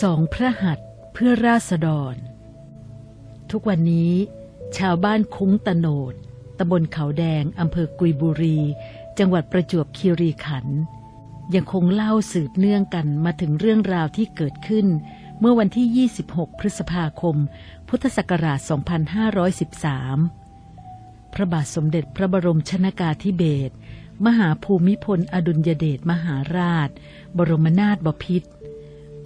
สองพระหัตถ์เพื่อราษฎร ทุกวันนี้ ชาวบ้านคุ้งตะโนดตำบลเขาแดงอำเภอกุยบุรี จังหวัดประจวบคีรีขันธ์ยังคงเล่าสืบเนื่องกันมาถึงเรื่องราวที่เกิดขึ้น เมื่อวันที่ 26 พฤษภาคม พุทธศักราช 2513 พระบาทสมเด็จพระบรมชนากาธิเบศรมหาภูมิพลอดุลยเดชมหาราช บรมนาถบพิตร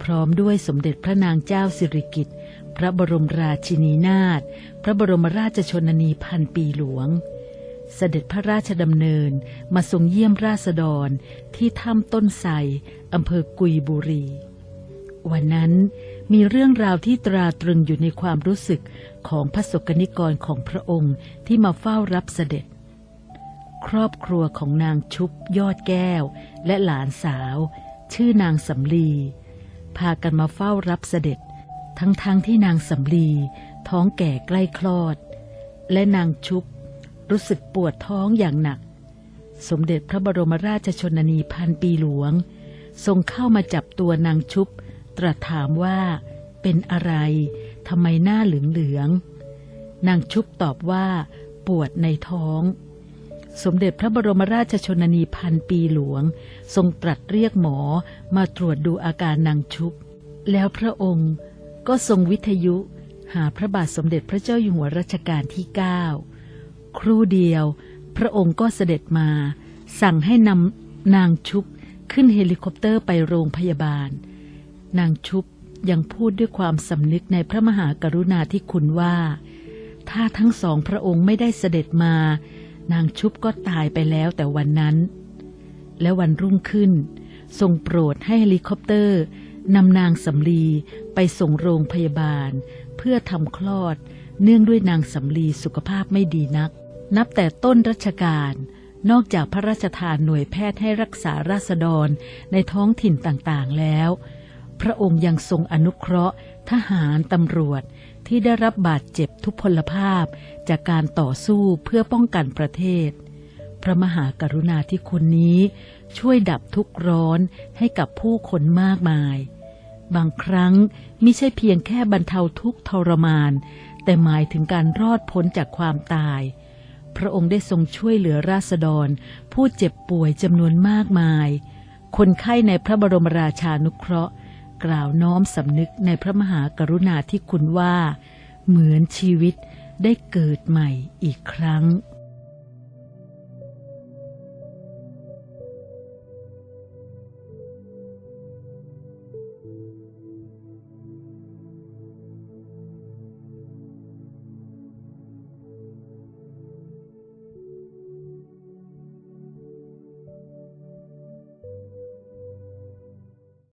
ร้อมด้วยสมเด็จพระนางเจ้าสิริกิติ์พระบรมราชินีนาถพระบรมราชชนนีพันปีหลวง เสด็จพระราชดำเนินมาทรงเยี่ยมราษฎรที่ถ้ำต้นไทรอำเภอกุยบุรี วันนั้นมีเรื่องราวที่ตราตรึงอยู่ในความรู้สึกของพระสกนิกรของพระองค์ที่มาเฝ้ารับเสด็จ ครอบครัวของนางชุบยอดแก้ว และหลานสาว ชื่อนางสำลี พากันมาเฝ้ารับเสด็จ ทั้งๆทที่นางสำลี ท้องแก่ใกล้คลอด และนางชุบรู้สึกปวดท้องอย่างหนัก สมเด็จพระบรมราชชนนีพันปีหลวง ทรงเข้ามาจับตัวนางชุบ ตรัสถามว่า เป็นอะไรทำไมหน้าเหลืองๆนางชุบตอบว่า ปวดในท้อง สมเด็จพระบรมราชชนนีพันปีหลวง ทรงตรัสเรียกหมอมาตรวจดูอาการนางชุบ แล้วพระองค์ก็ทรงวิทยุ หาพระบาทสมเด็จพระเจ้าอยู่หัวรัชกาลที่ 9 ครู่เดียว พระองค์ก็เสด็จมา สั่งให้นำนางชุบขึ้นเฮลิคอปเตอร์ไปโรงพยาบาล นางชุบยังพูดด้วยความสำนึกในพระมหากรุณาธิคุณว่า ถ้าทั้งสองพระองค์ไม่ได้เสด็จมา นางชุบก็ตายไปแล้วแต่วันนั้น และวันรุ่งขึ้น ทรงโปรดให้เฮลิคอปเตอร์นำนางสำลีไปส่งโรงพยาบาล เพื่อทำคลอด เนื่องด้วยนางสำลีสุขภาพไม่ดีนัก นับแต่ต้นรัชกาลนอกจากพระราชทานหน่วยแพทย์ให้รักษาราษฎรในท้องถิ่นต่างๆแล้ว พระองค์ยังทรงอนุเคราะห์ ทหารตำรวจที่ได้รับบาดเจ็บทุพพลภาพจากการต่อสู้เพื่อป้องกันประเทศ พระมหากรุณาธิคุณนี้ช่วยดับทุกข์ร้อนให้กับผู้คนมากมาย บางครั้งไม่ใช่เพียงแค่บรรเทาทุกข์ทรมาน แต่หมายถึงการรอดพ้นจากความตาย พระองค์ได้ทรงช่วยเหลือราษฎร ผู้เจ็บป่วยจำนวนมากมาย คนไข้ในพระบรมราชานุเคราะห์ กล่าวน้อมสำนึกในพระมหากรุณาที่คุณว่า เหมือนชีวิตได้เกิดใหม่อีกครั้ง